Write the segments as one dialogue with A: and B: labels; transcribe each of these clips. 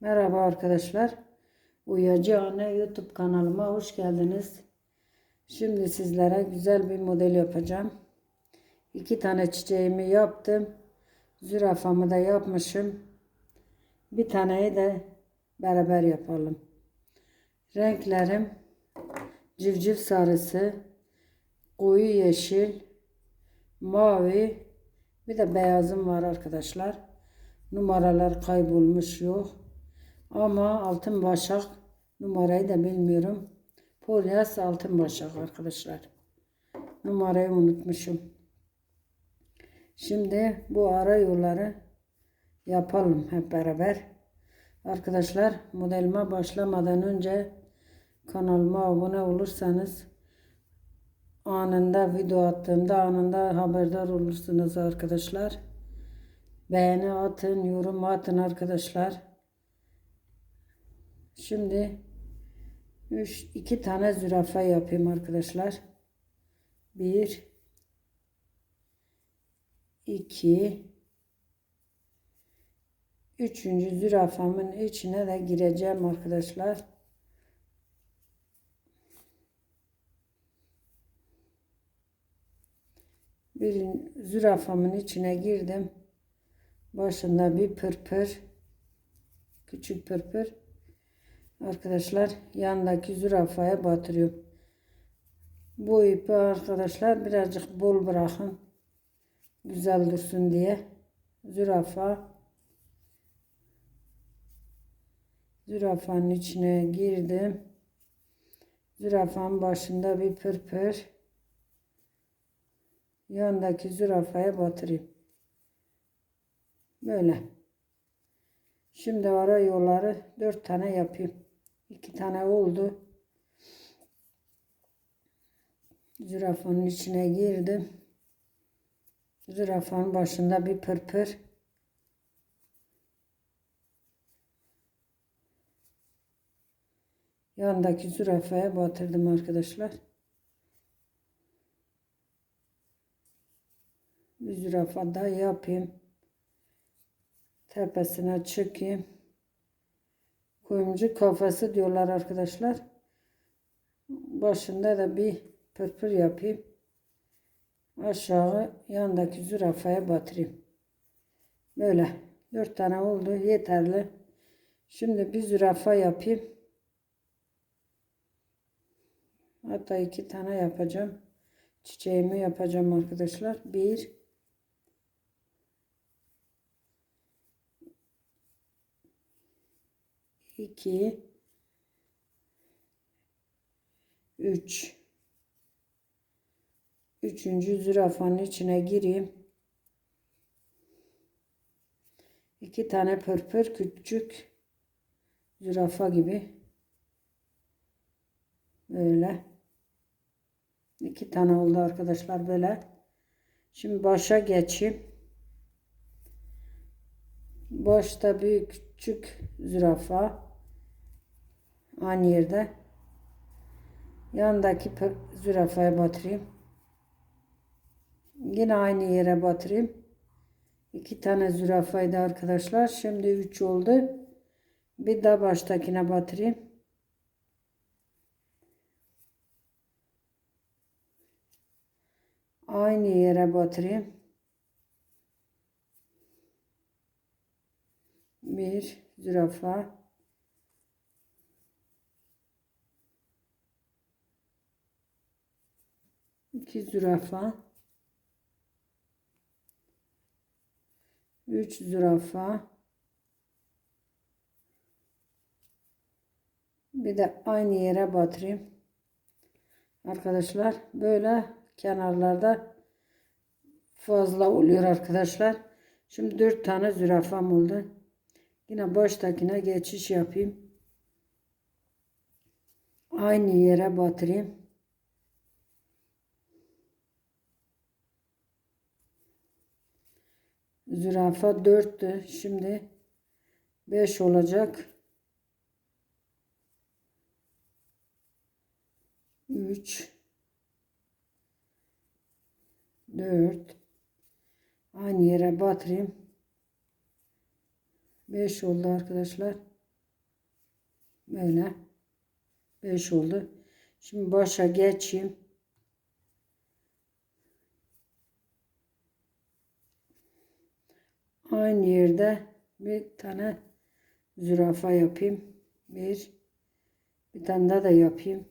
A: Merhaba arkadaşlar. Uyacı Anne YouTube kanalıma hoş geldiniz. Şimdi sizlere güzel bir model yapacağım. İki tane çiçeğimi yaptım. Zürafamı da yapmışım. Bir taneyi de beraber yapalım. Renklerim civciv sarısı, koyu yeşil, mavi, bir de beyazım var arkadaşlar. Numaralar kaybolmuş yok. Ama altın başak numarayı da bilmiyorum. Polyas altın başak arkadaşlar. Numarayı unutmuşum. Şimdi bu ara yolları yapalım hep beraber. Arkadaşlar modelime başlamadan önce kanalıma abone olursanız anında video attığımda anında haberdar olursunuz arkadaşlar. Beğeni atın, yorum atın arkadaşlar. Şimdi 3 2 tane zürafa yapayım arkadaşlar. 1 2 Üçüncü zürafamın içine de gireceğim arkadaşlar. Bir zürafamın içine girdim. Başında bir pırpır. Küçük pırpır. Arkadaşlar yandaki zürafaya batırıyorum. Bu ipi arkadaşlar birazcık bol bırakın. Güzel dursun diye. Zürafa zürafanın içine girdim. Zürafanın başında bir pırpır. Yandaki zürafaya batırayım. Böyle. Şimdi ara yolları dört tane yapayım. İki tane oldu. Zürafanın içine girdim. Zürafanın başında bir pırpır. Yandaki zürafaya batırdım arkadaşlar. Bir zürafa daha yapayım. Tepesine çıkayım. Kuyumcu kafası diyorlar arkadaşlar. Başında da bir pırpır yapayım. Aşağı yandaki zürafaya batırayım. Böyle. Dört tane oldu. Yeterli. Şimdi bir zürafa yapayım. Hatta iki tane yapacağım. Çiçeğimi yapacağım arkadaşlar. Bir. İki, üç. Üçüncü zürafanın içine gireyim. İki tane pırpır küçük zürafa gibi. Böyle. İki tane oldu arkadaşlar böyle. Şimdi başa geçeyim. Başta büyük küçük zürafa. Aynı yerde. Yandaki zürafaya batırayım. Yine aynı yere batırayım. İki tane zürafaydı arkadaşlar. Şimdi üç oldu. Bir daha baştakine batırayım. Aynı yere batırayım. Bir zürafa. İki zürafa. Üç zürafa. Bir de aynı yere batırayım. Arkadaşlar böyle kenarlarda fazla oluyor arkadaşlar. Şimdi dört tane zürafam oldu. Yine baştakine geçiş yapayım. Aynı yere batırayım. Zürafa dörttü. Şimdi beş olacak. Üç. Dört. Aynı yere batırayım. 5 oldu arkadaşlar. Böyle. 5 oldu. Şimdi başa geçeyim. Aynı yerde bir tane zürafa yapayım. Bir. Bir tane daha da yapayım.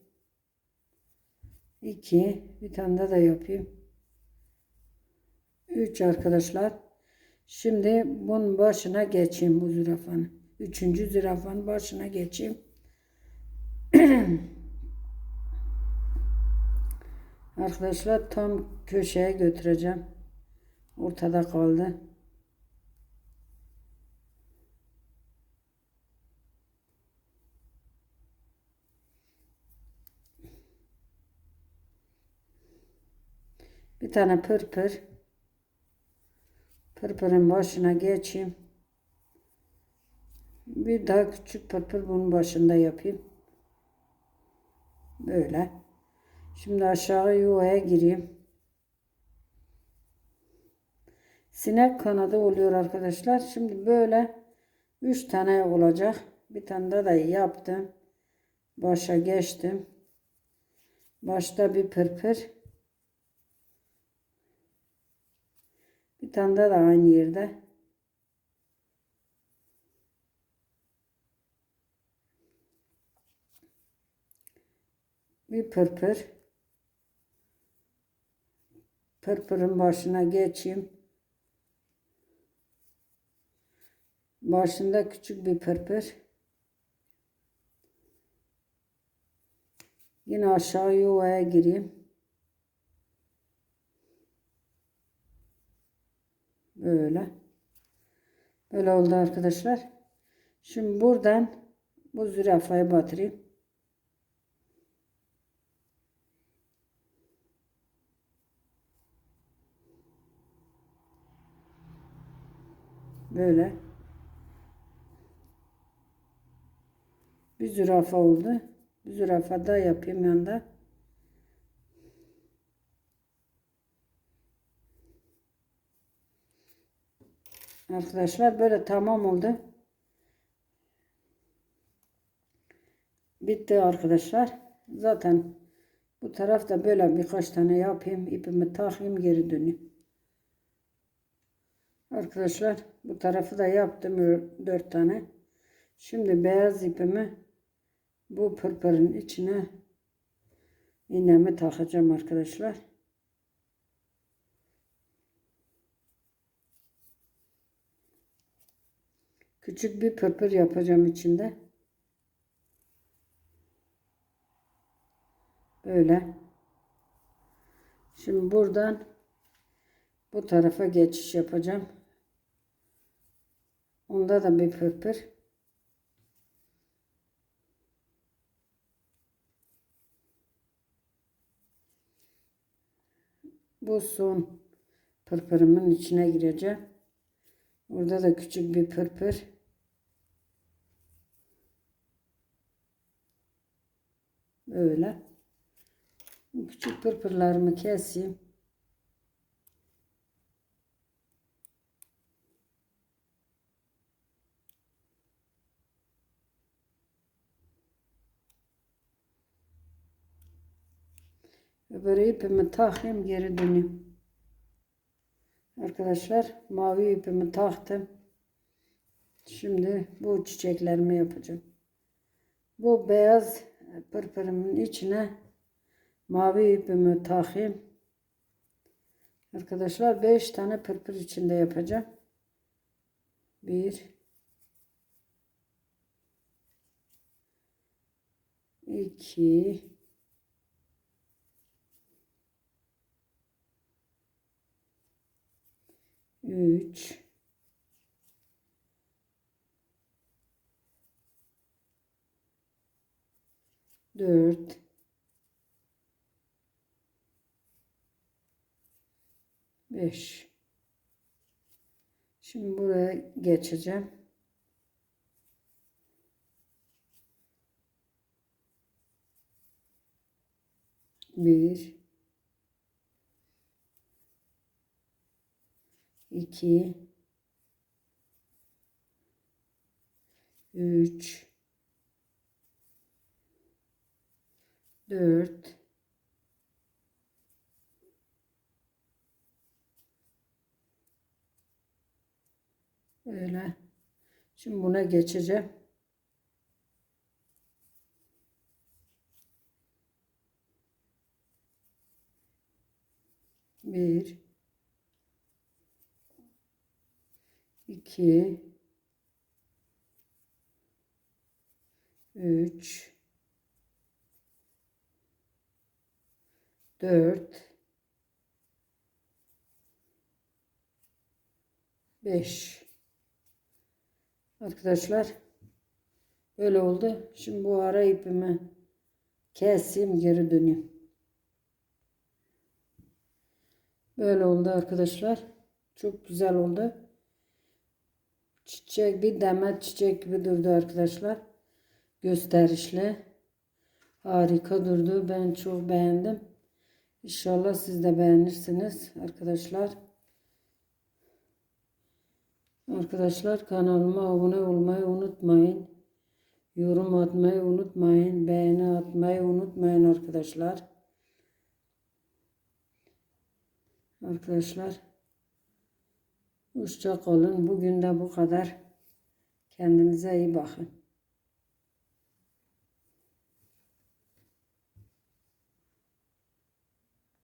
A: İki. Bir tane daha da yapayım. Üç arkadaşlar. Şimdi bunun başına geçeyim bu zürafanın. Üçüncü zürafanın başına geçeyim. Arkadaşlar tam köşeye götüreceğim. Ortada kaldı. Bir tane pırpır. Pırpırın başına geçeyim. Bir daha küçük pırpır bunun başında yapayım. Böyle. Şimdi aşağı yuvaya gireyim. Sinek kanadı oluyor arkadaşlar. Şimdi böyle 3 tane olacak. Bir tane daha da yaptım. Başa geçtim. Başta bir pırpır. Bir tane daha da aynı yerde. Bir pırpır. Pırpırın başına geçeyim. Başında küçük bir pırpır. Yine aşağı yuvaya gireyim. Böyle. Böyle oldu arkadaşlar. Şimdi buradan bu zürafayı batırayım. Böyle. Bir zürafa oldu. Bir zürafa da yapayım yanında. Arkadaşlar böyle tamam oldu. Bitti arkadaşlar. Zaten bu tarafta böyle birkaç tane yapayım. ipimi takayım geri döneyim. Arkadaşlar bu tarafı da yaptım dört tane. Şimdi beyaz ipimi bu pırpırın içine iğnemi takacağım arkadaşlar. Küçük bir pırpır yapacağım içinde. Böyle. Şimdi buradan bu tarafa geçiş yapacağım. Onda da bir pırpır. Bu son pırpırımın içine gireceğim. Burada da küçük bir pırpır. Böyle. Küçük pırpırlarımı keseyim. Öbür ipimi takayım geri döneyim. Arkadaşlar mavi ipimi taktım. Şimdi bu çiçeklerimi yapacağım. Bu beyaz pırpırımın içine mavi ipimi takayım. Arkadaşlar 5 tane pırpır içinde yapacağım. 1 2 3 4 5 Şimdi buraya geçeceğim. Bir. 2 3 4 Öyle. Şimdi buna geçeceğim. Bir, iki, üç, dört, beş. Arkadaşlar böyle oldu. Şimdi bu ara ipimi keseyim geri döneyim. Böyle oldu arkadaşlar. Çok güzel oldu. Çiçek bir demet çiçek gibi durdu arkadaşlar. Gösterişli. Harika durdu. Ben çok beğendim. İnşallah siz de beğenirsiniz arkadaşlar. Arkadaşlar kanalıma abone olmayı unutmayın. Yorum atmayı unutmayın. Beğeni atmayı unutmayın arkadaşlar. Arkadaşlar hoşça kalın. Bugün de bu kadar. Kendinize iyi bakın.